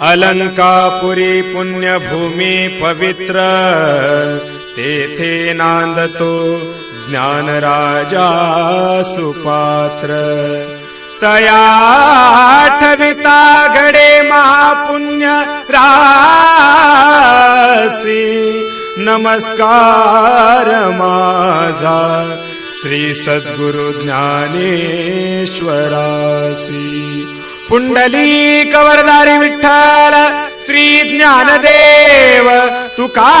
अलंकापुरी पुण्यभूमी पवित्र। तेथे नांदतो ज्ञानराजा सुपात्र। तया ठविता घडे महापुण्य रासी नमस्कार माझा। श्री सद्गुरु ज्ञानेश्वरासी पुंडली कवरदारी विठ्ठल श्री ज्ञानदेव तुकाराम।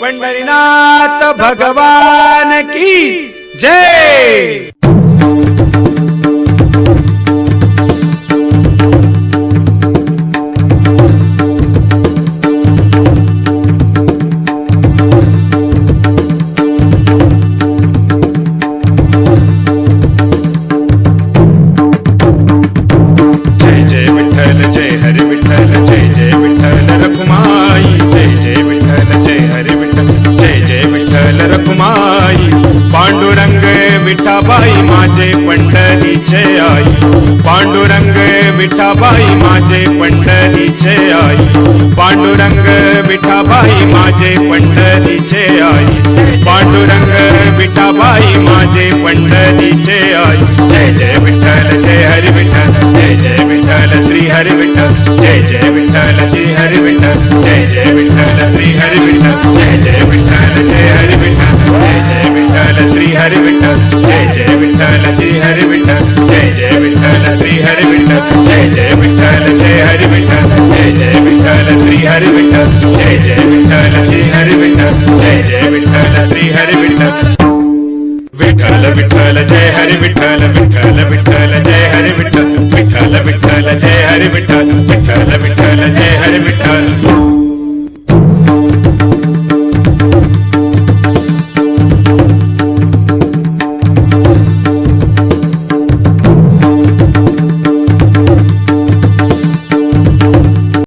पंढरीनाथ भगवान की जय। रखुमाई पांडुरंग विठाबाई माझे पंढरीचे आई। पांडुरंग विठाबाई माझे पंढरीचे आई। पांडुरंग विठाबाई माझे पंढरीचे आई। पांडुरंग विठाबाई माझे पंढरीचे आई। जय जय विठ्ठल, जय हरी विठ्ठल, जय जय विठ्ठल, श्री हरी विठ्ठल। जय जय विठ्ठल, श्री हरी विठ्ठल, जय जय विठ्ठल, श्री हरी विठ्ठल। जय हरी विठ्ठल जय जय विठ्ठल श्री हरी विठ्ठल जय जय विठ्ठल श्री हरी विठ्ठल जय जय विठ्ठल जय हरी विठ्ठल जय जय विठ्ठल श्री हरी विठ्ठल जय जय विठ्ठल श्री हरी विठ्ठल जय जय विठ्ठल श्री हरी विठ्ठल विठ्ठल विठ्ठल जय हरी विठ्ठल विठ्ठल विठ्ठल जय हरी विठ्ठल विठ्ठल विठ्ठल जय हरी विठ्ठल विठ्ठल विठ्ठल जय हरी विठ्ठल